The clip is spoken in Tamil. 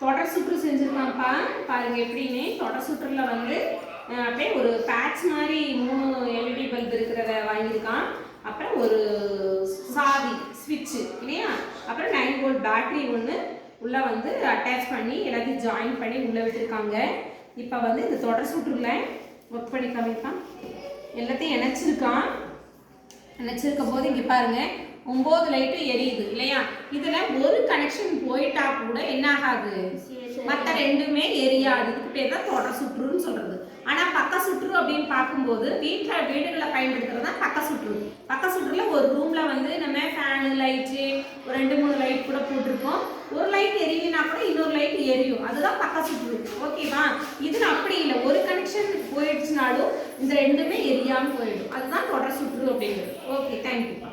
தொடர் சுற்று செஞ்சுருக்கான்ப்பா பாருங்கள் எப்படின்னு தொடர் சுற்றில் வந்து அப்படியே ஒரு பேட்ச் மாதிரி மூணு எல்இடி பல்ப் இருக்கிறத வாங்கியிருக்கான். அப்புறம் ஒரு சாவி ஸ்விட்சு இல்லையா? அப்புறம் நைன் வோல்ட் பேட்டரி ஒன்று உள்ளே வந்து அட்டாச் பண்ணி எல்லாத்தையும் ஜாயின் பண்ணி உள்ளே விட்டுருக்காங்க. இப்போ வந்து இந்த தொடர் சுற்றுல ஒர்க் பண்ணி காமிப்பான் எல்லாத்தையும் இணைச்சிருக்கான். நினச்சிருக்கும் போது இங்கே பாருங்கள் ஒம்பது லைட்டும் எரியுது இல்லையா? இதில் ஒரு கனெக்ஷன் போயிட்டா கூட என்ன ஆகாது மற்ற ரெண்டுமே எரியாது. இதுக்கு பேர் தான் தொடர் சுற்றுன்னு சொல்றது. ஆனால் பக்க சுற்று அப்படின்னு பார்க்கும்போது வீட்டில் வீடுகளில் பயன்படுத்துறது தான் பக்க சுற்று. பக்க சுற்றுல ஒரு ரூம்ல வந்து நம்ம ஃபேனு லைட்டு ஒரு ரெண்டு மூணு லைட் கூட போட்டிருக்கோம். ஒரு லைட் எரியலைனா கூட இன்னொரு லைட் எரியும். அதுதான் பக்க சுற்று. ஓகேவா இது அப்படி இல்லை. ஒரு கனெக்ஷன் போயிடுச்சுனாலும் இந்த ரெண்டுமே எரியாமல் போயிடும். அதுதான் தொடர் சுற்று அப்படிங்கிறது. ஓகே தேங்க்யூப்பா